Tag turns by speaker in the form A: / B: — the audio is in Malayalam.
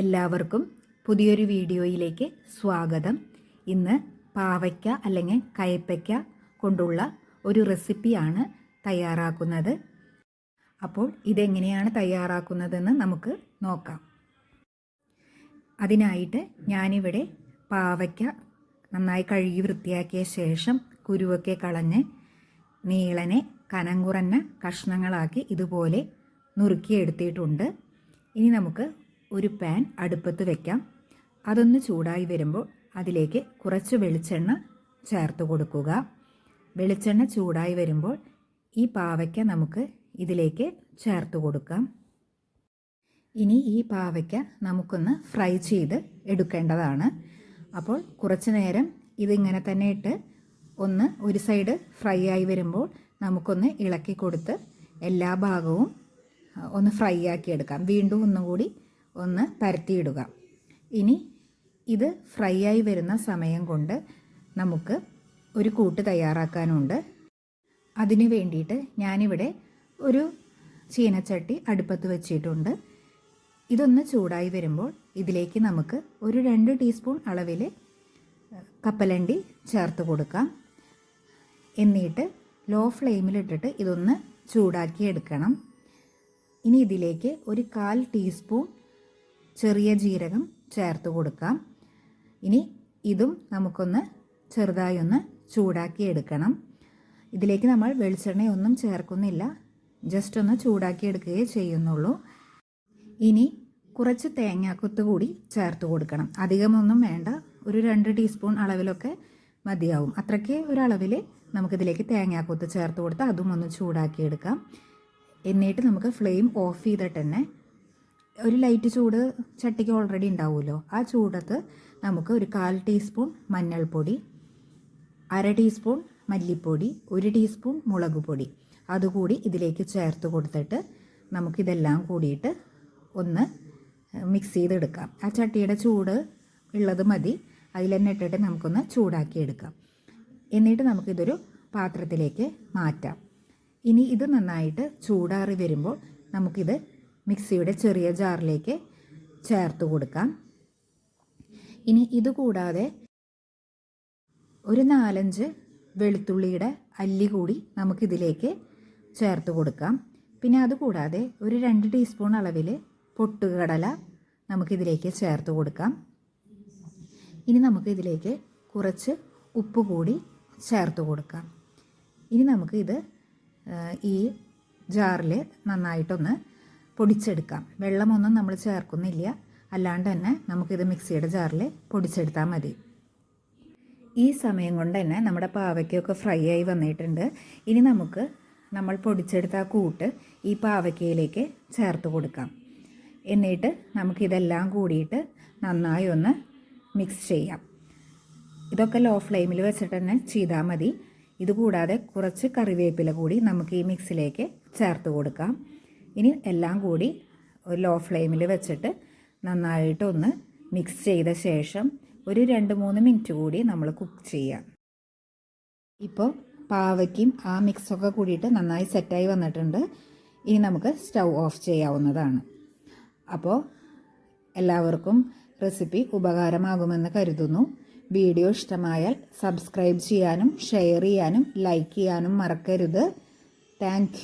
A: എല്ലാവർക്കും പുതിയൊരു വീഡിയോയിലേക്ക് സ്വാഗതം. ഇന്ന് പാവയ്ക്ക അല്ലെങ്കിൽ കയപ്പയ്ക്ക കൊണ്ടുള്ള ഒരു റെസിപ്പിയാണ് തയ്യാറാക്കുന്നത്. അപ്പോൾ ഇതെങ്ങനെയാണ് തയ്യാറാക്കുന്നതെന്ന് നമുക്ക് നോക്കാം. അതിനായിട്ട് ഞാനിവിടെ പാവയ്ക്ക നന്നായി കഴുകി വൃത്തിയാക്കിയ ശേഷം കുരുവൊക്കെ കളഞ്ഞ് നീളനെ കനം കുറഞ്ഞ കഷ്ണങ്ങളാക്കി ഇതുപോലെ നുറുക്കിയെടുത്തിട്ടുണ്ട്. ഇനി നമുക്ക് ഒരു പാൻ അടുപ്പത്ത് വെക്കാം. അതൊന്ന് ചൂടായി വരുമ്പോൾ അതിലേക്ക് കുറച്ച് വെളിച്ചെണ്ണ ചേർത്ത് കൊടുക്കുക. വെളിച്ചെണ്ണ ചൂടായി വരുമ്പോൾ ഈ പാവയ്ക്ക നമുക്ക് ഇതിലേക്ക് ചേർത്ത് കൊടുക്കാം. ഇനി ഈ പാവയ്ക്ക നമുക്കൊന്ന് ഫ്രൈ ചെയ്ത് എടുക്കേണ്ടതാണ്. അപ്പോൾ കുറച്ച് നേരം ഇതിങ്ങനെ തന്നെ ഇട്ട് ഒന്ന് ഒരു സൈഡ് ഫ്രൈ ആയി വരുമ്പോൾ നമുക്കൊന്ന് ഇളക്കി കൊടുത്ത് എല്ലാ ഭാഗവും ഒന്ന് ഫ്രൈ ആക്കി എടുക്കാം. വീണ്ടും ഒന്നുകൂടി ഒന്ന് പരത്തിയിടുക. ഇനി ഇത് ഫ്രൈ ആയി വരുന്ന സമയം കൊണ്ട് നമുക്ക് ഒരു കൂട്ട് തയ്യാറാക്കാനുണ്ട്. അതിനു വേണ്ടിയിട്ട് ഞാനിവിടെ ഒരു ചീനച്ചട്ടി അടുപ്പത്ത് വെച്ചിട്ടുണ്ട്. ഇതൊന്ന് ചൂടായി വരുമ്പോൾ ഇതിലേക്ക് നമുക്ക് ഒരു രണ്ട് ടീസ്പൂൺ അളവിൽ കപ്പലണ്ടി ചേർത്ത് കൊടുക്കാം. എന്നിട്ട് ലോ ഫ്ലെയിമിലിട്ടിട്ട് ഇതൊന്ന് ചൂടാക്കി എടുക്കണം. ഇനി ഇതിലേക്ക് ഒരു കാൽ ടീസ്പൂൺ ചെറിയ ജീരകം ചേർത്ത് കൊടുക്കാം. ഇനി ഇതും നമുക്കൊന്ന് ചെറുതായി ഒന്ന് ചൂടാക്കി എടുക്കണം. ഇതിലേക്ക് നമ്മൾ വെളിച്ചെണ്ണയൊന്നും ചേർക്കുന്നില്ല. ജസ്റ്റ് ഒന്ന് ചൂടാക്കി എടുക്കുകയേ ചെയ്യുന്നുള്ളൂ. ഇനി കുറച്ച് തേങ്ങാക്കൊത്ത് കൂടി ചേർത്ത് കൊടുക്കണം. അധികമൊന്നും വേണ്ട. ഒരു രണ്ട് ടീസ്പൂൺ അളവിലൊക്കെ മതിയാവും. അത്രയ്ക്ക് ഒരളവിൽ നമുക്കിതിലേക്ക് തേങ്ങാക്കൊത്ത് ചേർത്ത് കൊടുത്ത് അതും ഒന്ന് ചൂടാക്കി എടുക്കാം. എന്നിട്ട് നമുക്ക് ഫ്ലെയിം ഓഫ് ചെയ്തിട്ട് തന്നെ ഒരു ലൈറ്റ് ചൂട് ചട്ടിക്ക് ഓൾറെഡി ഉണ്ടാവുമല്ലോ. ആ ചൂടത്ത് നമുക്ക് ഒരു കാൽ ടീസ്പൂൺ മഞ്ഞൾപ്പൊടി അര ടീസ്പൂൺ മല്ലിപ്പൊടി ഒരു ടീസ്പൂൺ മുളക് പൊടി. അതുകൂടി ഇതിലേക്ക് ചേർത്ത് കൊടുത്തിട്ട് നമുക്കിതെല്ലാം കൂടിയിട്ട് ഒന്ന് മിക്സ് ചെയ്തെടുക്കാം. ആ ചട്ടിയുടെ ചൂട് ഉള്ളത് മതി. അതിൽ തന്നെ ഇട്ടിട്ട് നമുക്കൊന്ന് ചൂടാക്കി എടുക്കാം. എന്നിട്ട് നമുക്കിതൊരു പാത്രത്തിലേക്ക് മാറ്റാം. ഇനി ഇത് നന്നായിട്ട് ചൂടാറി വരുമ്പോൾ നമുക്കിത് മിക്സിയുടെ ചെറിയ ജാറിലേക്ക് ചേർത്ത് കൊടുക്കാം. ഇനി ഇതുകൂടാതെ ഒരു നാലഞ്ച് വെളുത്തുള്ളിയുടെ അല്ലി കൂടി നമുക്കിതിലേക്ക് ചേർത്ത് കൊടുക്കാം. പിന്നെ അതുകൂടാതെ ഒരു രണ്ട് ടീസ്പൂൺ അളവിൽ പൊട്ടുകടല നമുക്കിതിലേക്ക് ചേർത്ത് കൊടുക്കാം. ഇനി നമുക്കിതിലേക്ക് കുറച്ച് ഉപ്പ് കൂടി ചേർത്ത് കൊടുക്കാം. ഇനി നമുക്ക് ഇത് ഈ ജാറിൽ നന്നായിട്ടൊന്ന് പൊടിച്ചെടുക്കാം. വെള്ളമൊന്നും നമ്മൾ ചേർക്കുന്നില്ല. അല്ലാണ്ട് തന്നെ നമുക്കിത് മിക്സിയുടെ ജാറിൽ പൊടിച്ചെടുത്താൽ മതി. ഈ സമയം കൊണ്ട് തന്നെ നമ്മുടെ പാവയ്ക്കൊക്കെ ഫ്രൈ ആയി വന്നിട്ടുണ്ട്. ഇനി നമുക്ക് നമ്മൾ പൊടിച്ചെടുത്ത ആ കൂട്ട് ഈ പാവയ്ക്കയിലേക്ക് ചേർത്ത് കൊടുക്കാം. എന്നിട്ട് നമുക്കിതെല്ലാം കൂടിയിട്ട് നന്നായി ഒന്ന് മിക്സ് ചെയ്യാം. ഇതൊക്കെ ലോ ഫ്ലെയിമിൽ വെച്ചിട്ട് തന്നെ ചെയ്താൽ മതി. ഇതുകൂടാതെ കുറച്ച് കറിവേപ്പില കൂടി നമുക്ക് ഈ മിക്സിലേക്ക് ചേർത്ത് കൊടുക്കാം. ഇനി എല്ലാം കൂടി ഒരു ലോ ഫ്ലെയിമിൽ വെച്ചിട്ട് നന്നായിട്ടൊന്ന് മിക്സ് ചെയ്ത ശേഷം ഒരു രണ്ട് മൂന്ന് മിനിറ്റ് കൂടി നമ്മൾ കുക്ക് ചെയ്യാം. ഇപ്പോൾ പാവയ്ക്കും ആ മിക്സൊക്കെ കൂടിയിട്ട് നന്നായി സെറ്റായി വന്നിട്ടുണ്ട്. ഇനി നമുക്ക് സ്റ്റൗ ഓഫ് ചെയ്യാവുന്നതാണ്. അപ്പോൾ എല്ലാവർക്കും റെസിപ്പി ഉപകാരമാകുമെന്ന് കരുതുന്നു. വീഡിയോ ഇഷ്ടമായാൽ സബ്സ്ക്രൈബ് ചെയ്യാനും ഷെയർ ചെയ്യാനും ലൈക്ക് ചെയ്യാനും മറക്കരുത്. താങ്ക്